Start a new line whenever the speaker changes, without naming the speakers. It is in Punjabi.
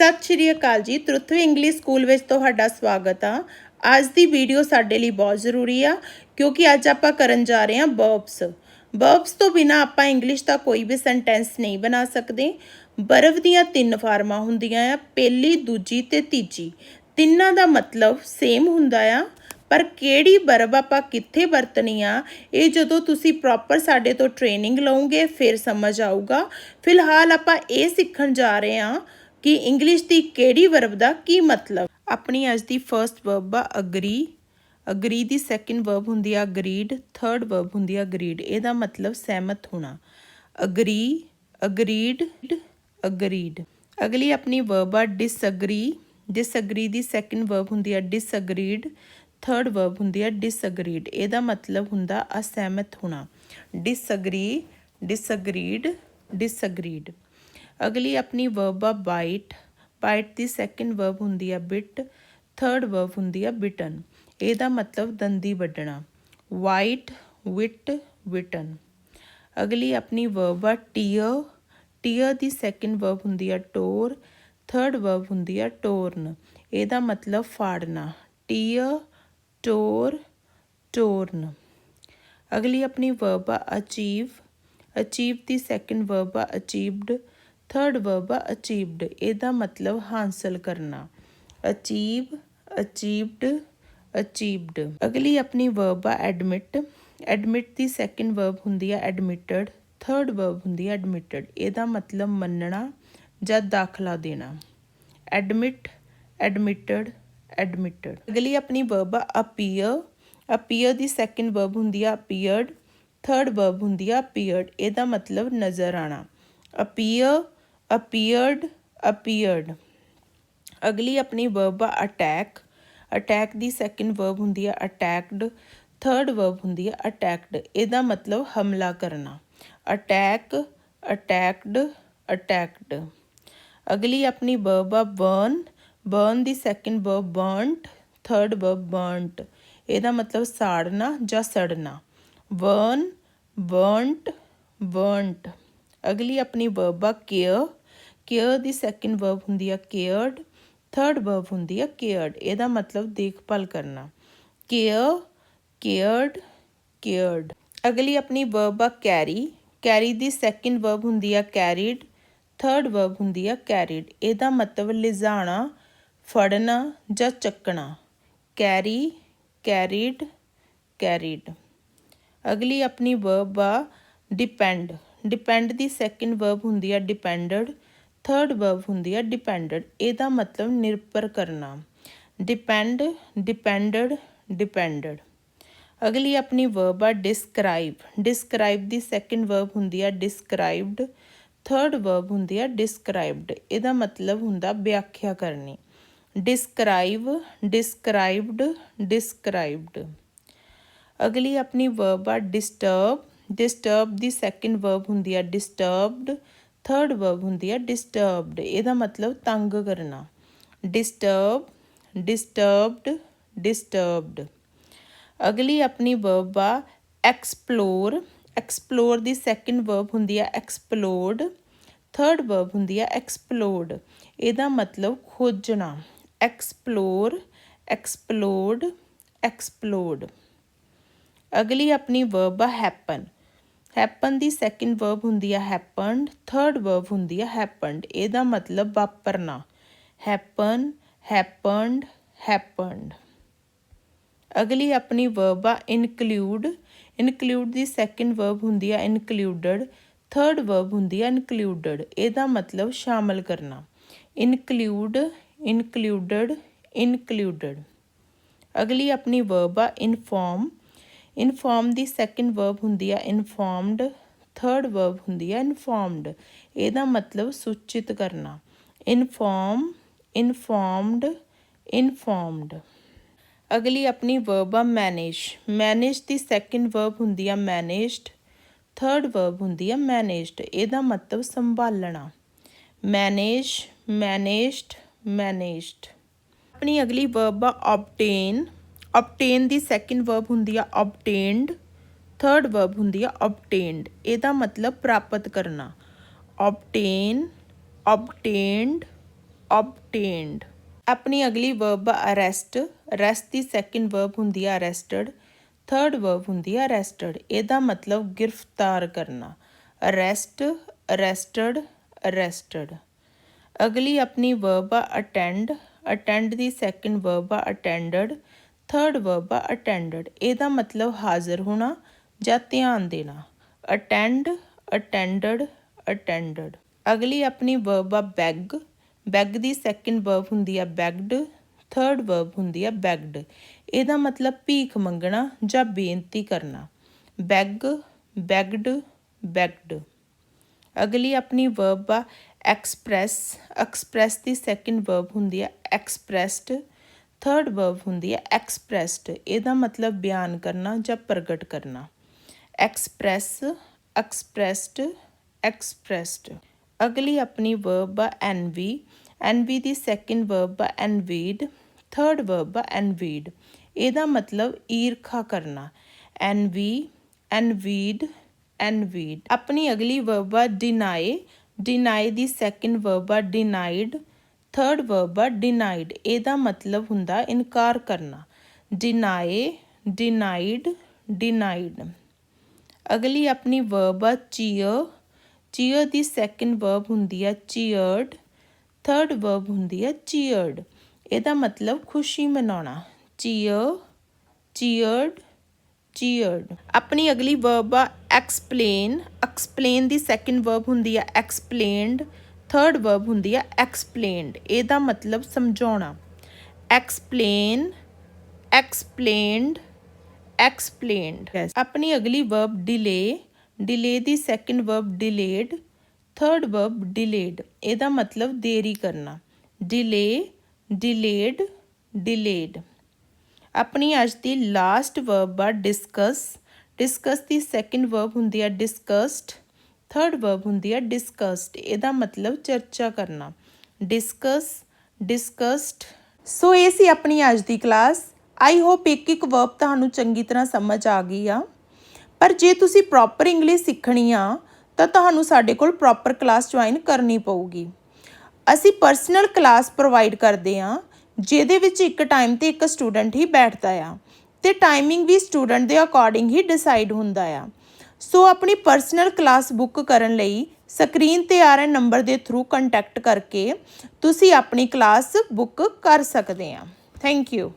ਸਤਿ ਸ਼੍ਰੀ ਅਕਾਲ ਜੀ। ਤ੍ਰਿਥਵੀ ਇੰਗਲਿਸ਼ ਸਕੂਲ ਵਿੱਚ ਤੁਹਾਡਾ ਸਵਾਗਤ ਆ। ਅੱਜ ਦੀ ਵੀਡੀਓ ਸਾਡੇ ਲਈ ਬਹੁਤ ਜ਼ਰੂਰੀ ਆ, ਕਿਉਂਕਿ ਅੱਜ ਆਪਾਂ ਕਰਨ ਜਾ ਰਹੇ ਹਾਂ ਬਰਬਸ ਬਰਬਸ ਤੋਂ ਬਿਨਾ ਆਪਾਂ ਇੰਗਲਿਸ਼ ਦਾ ਕੋਈ ਵੀ ਸੈਂਟੈਂਸ ਨਹੀਂ ਬਣਾ ਸਕਦੇ। ਬਰਫ਼ ਦੀਆਂ ਤਿੰਨ ਫਾਰਮਾਂ ਹੁੰਦੀਆਂ ਆ, ਪਹਿਲੀ, ਦੂਜੀ ਤੇ ਤੀਜੀ। ਤਿੰਨਾਂ ਦਾ ਮਤਲਬ ਸੇਮ ਹੁੰਦਾ ਆ, ਪਰ ਕਿਹੜੀ ਬਰਬ ਆਪਾਂ ਕਿੱਥੇ ਵਰਤਣੀ ਆ, ਇਹ ਜਦੋਂ ਤੁਸੀਂ ਪ੍ਰੋਪਰ ਸਾਡੇ ਤੋਂ ਟ੍ਰੇਨਿੰਗ ਲਓਗੇ, ਫਿਰ ਸਮਝ ਆਊਗਾ। ਫਿਲਹਾਲ ਆਪਾਂ ਇਹ ਸਿੱਖਣ ਜਾ ਰਹੇ ਹਾਂ। ਕਿ ਇੰਗਲਿਸ਼ ਦੀ ਕਿਹੜੀ ਵਰਬ ਦਾ ਕੀ ਮਤਲਬ? ਆਪਣੀ ਅੱਜ ਦੀ ਫਰਸਟ ਵਰਬ ਆ ਅਗਰੀ ਅਗਰੀ ਦੀ ਸੈਕੰਡ ਵਰਬ ਹੁੰਦੀ ਆ ਅਗਰੀਡ ਥਰਡ ਵਰਬ ਹੁੰਦੀ ਆ ਅਗਰੀਡ ਇਹਦਾ ਮਤਲਬ ਸਹਿਮਤ ਹੋਣਾ। ਅਗਰੀ ਅਗਰੀਡ ਅਗਰੀਡ ਅਗਲੀ ਆਪਣੀ ਵਰਬ ਆ ਡਿਸਅਗਰੀ ਡਿਸਅਗਰੀ ਦੀ ਸੈਕੰਡ ਵਰਬ ਹੁੰਦੀ ਆ ਡਿਸਅਗਰੀਡ ਥਰਡ ਵਰਬ ਹੁੰਦੀ ਆ ਡਿਸਅਗਰੀਡ ਇਹਦਾ ਮਤਲਬ ਹੁੰਦਾ ਅਸਹਿਮਤ ਹੋਣਾ। ਡਿਸਅਗਰੀ ਡਿਸਅਗਰੀਡ ਡਿਸਅਗਰੀਡ ਅਗਲੀ ਆਪਣੀ ਵਰਬ ਆ ਬਾਈਟ ਬਾਈਟ ਦੀ ਸੈਕੰਡ ਵਰਬ ਹੁੰਦੀ ਆ ਬਿਟ ਥਰਡ ਵਰਬ ਹੁੰਦੀ ਆ ਬਿਟਨ ਇਹਦਾ ਮਤਲਬ ਦੰਦੀ ਵੱਢਣਾ। ਵਾਈਟ ਵਿਟ ਵਿਟਨ ਅਗਲੀ ਆਪਣੀ ਵਰਬ ਆ ਟੀਅਰ ਟੀਅਰ ਦੀ ਸੈਕੰਡ ਵਰਬ ਹੁੰਦੀ ਆ ਟੋਰ। ਥਰਡ ਵਰਬ ਹੁੰਦੀ ਆ ਟੋਰਨ ਇਹਦਾ ਮਤਲਬ ਫਾੜਨਾ। ਟੀਅਰ ਟੋਰ ਟੋਰਨ ਅਗਲੀ ਆਪਣੀ ਵਰਬ ਆ ਅਚੀਵ ਅਚੀਵ ਦੀ ਸੈਕੰਡ ਵਰਬ ਆ ਅਚੀਵਡ ਥਰਡ ਵਰਬ ਆ ਅਚੀਵਡ ਇਹਦਾ ਮਤਲਬ ਹਾਸਲ ਕਰਨਾ। ਅਚੀਵ ਅਚੀਵਡ ਅਚੀਵਡ ਅਗਲੀ ਆਪਣੀ ਵਰਬ ਆ ਐਡਮਿਟ ਐਡਮਿਟ ਦੀ ਸੈਕੰਡ ਵਰਬ ਹੁੰਦੀ ਆ ਐਡਮਿਟਡ ਥਰਡ ਵਰਬ ਹੁੰਦੀ ਆ ਐਡਮਿਟਡ ਇਹਦਾ ਮਤਲਬ ਮੰਨਣਾ ਜਾਂ ਦਾਖਲਾ ਦੇਣਾ। ਐਡਮਿਟ ਐਡਮਿਟਡ ਐਡਮਿਟਡ ਅਗਲੀ ਆਪਣੀ ਵਰਬ ਆ ਅਪੀਅਰ ਅਪੀਅਰ ਦੀ ਸੈਕੰਡ ਵਰਬ ਹੁੰਦੀ ਆ ਅਪੀਅਰਡ ਥਰਡ ਵਰਬ ਹੁੰਦੀ ਆ ਅਪੀਅਰਡ ਇਹਦਾ ਮਤਲਬ ਨਜ਼ਰ ਆਣਾ ਅਪੀਅਰ ਅਪੀਅਰਡ ਅਪੀਅਰਡ ਅਗਲੀ ਆਪਣੀ ਵਰਬ ਆ ਅਟੈਕ ਅਟੈਕ ਦੀ ਸੈਕਿੰਡ ਵਰਬ ਹੁੰਦੀ ਹੈ ਅਟੈਕਡ ਥਰਡ ਵਰਬ ਹੁੰਦੀ ਹੈ ਅਟੈਕਡ ਇਹਦਾ ਮਤਲਬ ਹਮਲਾ ਕਰਨਾ। ਅਟੈਕ ਅਟੈਕਡ ਅਟੈਕਡ ਅਗਲੀ ਆਪਣੀ ਵਰਬ ਆ ਬਰਨ ਬਰਨ ਦੀ second verb burnt third verb burnt ਇਹਦਾ ਮਤਲਬ ਸਾੜਨਾ ਜਾਂ ਸੜਨਾ। ਬਰਨ ਬਰਨਟ ਬਰਨਟ ਅਗਲੀ ਆਪਣੀ ਵਰਬ ਆ ਕੇਅਰ ਕੇਅਰ ਦੀ ਸੈਕਿੰਡ ਵਰਬ ਹੁੰਦੀ ਆ ਕੇਅਰਡ ਥਰਡ ਵਰਬ ਹੁੰਦੀ ਆ ਕੇਅਰਡ ਇਹਦਾ ਮਤਲਬ ਦੇਖਭਾਲ ਕਰਨਾ। ਕੇਅਰ ਕੇਅਰਡ ਕੇਅਰਡ ਅਗਲੀ ਆਪਣੀ ਵਰਬ ਆ ਕੈਰੀ ਕੈਰੀ ਦੀ ਸੈਕਿੰਡ ਵਰਬ ਹੁੰਦੀ ਆ ਕੈਰੀਡ ਥਰਡ ਵਰਬ ਹੁੰਦੀ ਆ ਕੈਰੀਡ ਇਹਦਾ ਮਤਲਬ ਲਿਜਾਣਾ, ਫੜਨਾ ਜਾਂ ਚੱਕਣਾ। ਕੈਰੀ ਕੈਰੀਡ ਕੈਰੀਡ ਅਗਲੀ ਆਪਣੀ ਵਰਬ ਆ ਡਿਪੈਂਡ ਡਿਪੈਂਡ ਦੀ ਸੈਕਿੰਡ ਵਰਬ ਹੁੰਦੀ ਆ ਡਿਪੈਂਡਡ ਥਰਡ ਵਰਬ ਹੁੰਦੀ ਆ ਡਿਪੈਂਡਡ ਇਹਦਾ ਮਤਲਬ ਨਿਰਭਰ ਕਰਨਾ ਡਿਪੈਂਡ ਡਿਪੈਂਡਡ ਡਿਪੈਂਡਡ ਅਗਲੀ ਆਪਣੀ ਵਰਬ ਆ ਡਿਸਕ੍ਰਾਈਬ ਡਿਸਕ੍ਰਾਈਬ ਦੀ ਸੈਕੰਡ ਵਰਬ ਹੁੰਦੀ ਆ ਡਿਸਕ੍ਰਾਈਬਡ ਥਰਡ ਵਰਬ ਹੁੰਦੀ ਆ ਡਿਸਕ੍ਰਾਈਬਡ ਇਹਦਾ ਮਤਲਬ ਹੁੰਦਾ ਵਿਆਖਿਆ ਕਰਨੀ ਡਿਸਕ੍ਰਾਈਬ ਡਿਸਕ੍ਰਾਈਬਡ ਡਿਸਕ੍ਰਾਈਬਡ ਅਗਲੀ ਆਪਣੀ ਵਰਬ ਆ ਡਿਸਟਰਬ ਡਿਸਟਰਬ ਦੀ ਸੈਕੰਡ ਵਰਬ ਹੁੰਦੀ ਆ ਡਿਸਟਰਬਡ ਥਰਡ ਵਰਬ ਹੁੰਦੀ ਆ ਡਿਸਟਰਬਡ ਇਹਦਾ ਮਤਲਬ ਤੰਗ ਕਰਨਾ। ਡਿਸਟਰਬ ਡਿਸਟਰਬਡ ਡਿਸਟਰਬਡ ਅਗਲੀ ਆਪਣੀ ਵਰਬ ਆ ਐਕਸਪਲੋਰ ਐਕਸਪਲੋਰ ਦੀ ਸੈਕੰਡ ਵਰਬ ਹੁੰਦੀ ਆ ਐਕਸਪਲੋਰਡ ਥਰਡ ਵਰਬ ਹੁੰਦੀ ਆ ਐਕਸਪਲੋਰਡ ਇਹਦਾ ਮਤਲਬ ਖੋਜਣਾ। ਐਕਸਪਲੋਰ ਐਕਸਪਲੋਰਡ ਐਕਸਪਲੋਰਡ ਅਗਲੀ ਆਪਣੀ ਵਰਬ ਆ ਹੈਪਨ ਹੈਪਨ ਦੀ ਸੈਕਿੰਡ ਵਰਬ ਹੁੰਦੀ ਆ ਹੈਪਨਡ ਥਰਡ ਵਰਬ ਹੁੰਦੀ ਆ ਹੈਪਨਡ। ਇਹਦਾ ਮਤਲਬ ਵਾਪਰਨਾ। Happen, happened happened. ਅਗਲੀ ਆਪਣੀ ਵਰਬ ਆ ਇਨਕਲੂਡ ਇਨਕਲੂਡ ਦੀ ਸੈਕਿੰਡ ਵਰਬ ਹੁੰਦੀ ਆ ਇਨਕਲੂਡਡ ਥਰਡ ਵਰਬ ਹੁੰਦੀ ਆ ਇਨਕਲੂਡਡ ਇਹਦਾ ਮਤਲਬ ਸ਼ਾਮਲ ਕਰਨਾ। ਇਨਕਲੂਡ ਇਨਕਲੂਡਡ ਇਨਕਲੂਡਡ ਅਗਲੀ ਆਪਣੀ ਵਰਬ ਆ ਇਨਫੋਰਮ ਇਨਫਾਰਮ ਦੀ ਸੈਕੰਡ ਵਰਬ ਹੁੰਦੀ ਆ, ਇਨਫਾਰਮਡ ਥਰਡ ਵਰਬ ਹੁੰਦੀ ਆ, ਇਨਫਾਰਮਡ। ਇਹਦਾ ਮਤਲਬ ਸੂਚਿਤ ਕਰਨਾ। Inform, informed informed. ਅਗਲੀ ਆਪਣੀ ਵਰਬ ਆ ਮੈਨੇਜ ਮੈਨੇਜ ਦੀ ਸੈਕੰਡ ਵਰਬ ਹੁੰਦੀ ਆ ਮੈਨੇਜਡ ਥਰਡ ਵਰਬ ਹੁੰਦੀ ਆ ਮੈਨੇਜਡ ਇਹਦਾ ਮਤਲਬ ਸੰਭਾਲਣਾ। ਮੈਨੇਜ ਮੈਨੇਜਡ ਮੈਨੇਜਡ ਆਪਣੀ ਅਗਲੀ ਵਰਬ ਆ ਆਬਟੇਨ ਆਬਟੇਨ ਦੀ ਸੈਕਿੰਡ ਵਰਬ ਹੁੰਦੀ ਆ ਆਬਟੇਨਡ ਥਰਡ ਵਰਬ ਹੁੰਦੀ ਆ ਆਬਟੇਨਡ ਇਹਦਾ ਮਤਲਬ ਪ੍ਰਾਪਤ ਕਰਨਾ। ਆਬਟੇਨ obtained obtained ਆਪਣੀ ਅਗਲੀ ਵਰਬ ਆ ਅਰੈਸਟ ਅਰੈਸਟ ਦੀ ਸੈਕਿੰਡ ਵਰਬ ਹੁੰਦੀ ਆ ਅਰੈਸਟਡ ਥਰਡ ਵਰਬ ਹੁੰਦੀ ਆ ਅਰੈਸਟਡ ਇਹਦਾ ਮਤਲਬ ਗ੍ਰਿਫਤਾਰ ਕਰਨਾ। ਅਰੈਸਟ ਅਰੈਸਟਡ ਅਰੈਸਟਡ ਅਗਲੀ ਆਪਣੀ ਵਰਬ ਆ ਅਟੈਂਡ ਅਟੈਂਡ ਦੀ ਸੈਕਿੰਡ ਵਰਬ ਆ ਅਟੈਂਡਡ ਥਰਡ ਵਰਬ ਆ ਅਟੈਂਡਡ ਇਹਦਾ ਮਤਲਬ ਹਾਜ਼ਰ ਹੋਣਾ ਜਾਂ ਧਿਆਨ ਦੇਣਾ। ਅਟੈਂਡ ਅਟੈਂਡਡ ਅਟੈਂਡਡ ਅਗਲੀ ਆਪਣੀ ਵਰਬ ਆ ਬੈਗ ਬੈਗ ਦੀ ਸੈਕਿੰਡ ਵਰਬ ਹੁੰਦੀ ਆ ਬੈਗਡ ਥਰਡ ਵਰਬ ਹੁੰਦੀ ਆ ਬੈਗਡ ਇਹਦਾ ਮਤਲਬ ਭੀਖ ਮੰਗਣਾ ਜਾਂ ਬੇਨਤੀ ਕਰਨਾ। ਬੈਗ ਬੈਗਡ ਬੈਗਡ ਅਗਲੀ ਆਪਣੀ ਵਰਬ ਆ ਐਕਸਪ੍ਰੈਸ ਐਕਸਪ੍ਰੈਸ ਦੀ ਸੈਕਿੰਡ ਵਰਬ ਹੁੰਦੀ ਆ ਐਕਸਪ੍ਰੈਸਡ ਥਰਡ ਵਰਬ ਹੁੰਦੀ ਆ ਐਕਸਪ੍ਰੈਸਡ ਇਹਦਾ ਮਤਲਬ ਬਿਆਨ ਕਰਨਾ ਜਾਂ ਪ੍ਰਗਟ ਕਰਨਾ ਐਕਸਪ੍ਰੈਸ ਐਕਸਪ੍ਰੈਸਡ ਐਕਸਪ੍ਰੈਸਡ ਅਗਲੀ ਆਪਣੀ ਵਰਬ ਆ ਐਨਵੀ ਐਨਵੀ ਦੀ ਸੈਕਿੰਡ ਵਰਬ ਆ ਐਨਵੀਡ ਥਰਡ ਵਰਬ ਆ ਐਨਵੀਡ ਇਹਦਾ ਮਤਲਬ ਈਰਖਾ ਕਰਨਾ ਐਨਵੀ ਐਨਵੀਡ ਐਨਵੀਡ ਆਪਣੀ ਅਗਲੀ ਵਰਬ ਆ ਡਿਨਾਈ ਡਿਨਾਈ ਦੀ ਸੈਕਿੰਡ ਵਰਬ ਆ ਡਿਨਾਈਡ ਥਰਡ ਵਰਬ ਆ ਡਿਨਾਈਡ ਇਹਦਾ ਮਤਲਬ ਹੁੰਦਾ ਇਨਕਾਰ ਕਰਨਾ। ਡਿਨਾਈ ਡਿਨਾਈਡ ਡਿਨਾਈਡ ਅਗਲੀ ਆਪਣੀ ਵਰਬ ਆ ਚੀਅਰ ਚੀਅਰ ਦੀ ਸੈਕਿੰਡ ਵਰਬ ਹੁੰਦੀ ਆ ਚੀਅਰਡ ਥਰਡ ਵਰਬ ਹੁੰਦੀ ਆ ਚੀਅਰਡ ਇਹਦਾ ਮਤਲਬ ਖੁਸ਼ੀ ਮਨਾਉਣਾ। ਚੀਅਰ ਚੀਅਰਡ ਚੀਅਰਡ ਆਪਣੀ ਅਗਲੀ ਵਰਬ ਆ ਐਕਸਪਲੇਨ ਐਕਸਪਲੇਨ ਦੀ ਸੈਕਿੰਡ ਵਰਬ ਹੁੰਦੀ ਆ ਐਕਸਪਲੇਨਡ ਥਰਡ ਵਰਬ ਹੁੰਦੀ ਆ ਐਕਸਪਲੇਨਡ ਇਹਦਾ ਮਤਲਬ ਸਮਝਾਉਣਾ। ਐਕਸਪਲੇਨ ਐਕਸਪਲੇਨਡ ਐਕਸਪਲੇਨਡ ਆਪਣੀ ਅਗਲੀ ਵਰਬ ਡਿਲੇ ਡਿਲੇ ਦੀ second verb delayed third verb delayed ਇਹਦਾ ਮਤਲਬ ਦੇਰੀ ਕਰਨਾ। ਡਿਲੇ ਡਿਲੇਡ ਡਿਲੇਡ ਆਪਣੀ ਅੱਜ ਦੀ ਲਾਸਟ ਵਰਬ ਆ ਡਿਸਕਸ ਡਿਸਕਸ ਦੀ ਸੈਕਿੰਡ ਵਰਬ ਹੁੰਦੀ ਆ ਡਿਸਕਸਡ ਥਰਡ ਵਰਬ ਹੁੰਦੀ ਆ ਡਿਸਕਸਡ ਇਹਦਾ ਮਤਲਬ ਚਰਚਾ ਕਰਨਾ। ਡਿਸਕਸ ਡਿਸਕਸਡ ਸੋ ਇਹ ਸੀ ਆਪਣੀ ਅੱਜ ਦੀ ਕਲਾਸ ਆਈ ਹੋਪ ਇੱਕ ਇੱਕ ਵਰਬ ਤੁਹਾਨੂੰ ਚੰਗੀ ਤਰ੍ਹਾਂ ਸਮਝ ਆ ਗਈ ਆ। ਪਰ ਜੇ ਤੁਸੀਂ ਪ੍ਰੋਪਰ ਇੰਗਲਿਸ਼ ਸਿੱਖਣੀ ਆ, ਤਾਂ ਤੁਹਾਨੂੰ ਸਾਡੇ ਕੋਲ ਪ੍ਰੋਪਰ ਕਲਾਸ ਜੁਆਇਨ ਕਰਨੀ ਪਊਗੀ। ਅਸੀਂ ਪਰਸਨਲ ਕਲਾਸ ਪ੍ਰੋਵਾਈਡ ਕਰਦੇ ਆ, ਜਿਹਦੇ ਵਿੱਚ ਇੱਕ ਟਾਈਮ ਤੇ ਇੱਕ ਸਟੂਡੈਂਟ ਹੀ ਬੈਠਦਾ ਆ। ਤੇ ਟਾਈਮਿੰਗ ਵੀ ਸਟੂਡੈਂਟ ਦੇ ਅਕੋਰਡਿੰਗ ਹੀ ਡਿਸਾਈਡ ਹੁੰਦਾ ਆ। ਸੋ ਆਪਣੀ ਪਰਸਨਲ ਕਲਾਸ ਬੁੱਕ ਕਰਨ ਲਈ ਸਕਰੀਨ ਤੇ ਆ ਰਹੇ ਨੰਬਰ ਦੇ ਥਰੂ ਕੰਟੈਕਟ ਕਰਕੇ ਤੁਸੀਂ ਆਪਣੀ ਕਲਾਸ ਬੁੱਕ ਕਰ ਸਕਦੇ ਆ ਥੈਂਕ ਯੂ